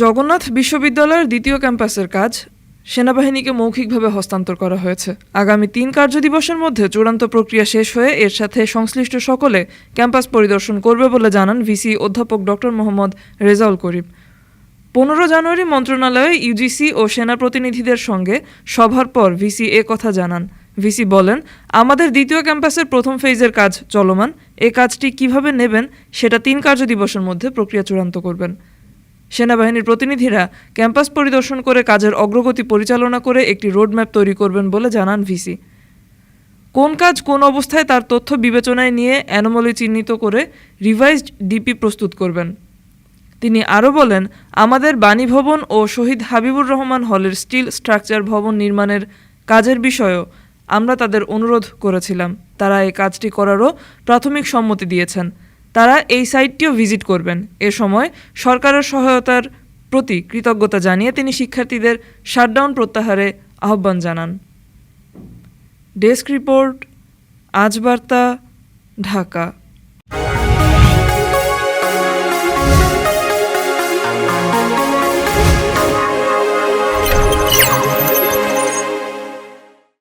জগন্নাথ বিশ্ববিদ্যালয়ের দ্বিতীয় ক্যাম্পাসের কাজ সেনাবাহিনীকে মৌখিকভাবে হস্তান্তর করা হয়েছে। আগামী তিন কার্যদিবসের মধ্যে চূড়ান্ত প্রক্রিয়া শেষ হয়ে এর সাথে সংশ্লিষ্ট সকলে ক্যাম্পাস পরিদর্শন করবে বলে জানান ভিসি অধ্যাপক ডক্টর মোহাম্মদ রেজাউল করিম। পনেরো জানুয়ারি মন্ত্রণালয়ে ইউজিসি ও সেনা প্রতিনিধিদের সঙ্গে সভার পর ভিসি এ কথা জানান। ভিসি বলেন, আমাদের দ্বিতীয় ক্যাম্পাসের প্রথম ফেজের কাজ চলমান। এ কাজটি কীভাবে নেবেন সেটা তিন কার্যদিবসের মধ্যে প্রক্রিয়া চূড়ান্ত করবেন। সেনাবাহিনীর প্রতিনিধিরা ক্যাম্পাস পরিদর্শন করে কাজের অগ্রগতি পরিচালনা করে একটি রোডম্যাপ তৈরি করবেন বলে জানান ভিসি। কোন কাজ কোন অবস্থায় তার তথ্য বিবেচনায় নিয়ে অ্যানোমলি চিহ্নিত করে রিভাইজড ডিপি প্রস্তুত করবেন। তিনি আরও বলেন, আমাদের বাণী ভবন ও শহীদ হাবিবুর রহমান হলের স্টিল স্ট্রাকচার ভবন নির্মাণের কাজের বিষয়েও আমরা তাদের অনুরোধ করেছিলাম। তারা এই কাজটি করারও প্রাথমিক সম্মতি দিয়েছেন। তারা এই সাইটটিও ভিজিট করবেন। এ সময় সরকারের সহায়তার প্রতি কৃতজ্ঞতা জানিয়ে তিনি শিক্ষার্থীদের শাটডাউন প্রত্যাহারে আহ্বান জানান। ডেস্ক রিপোর্ট, আজ বার্তা, ঢাকা।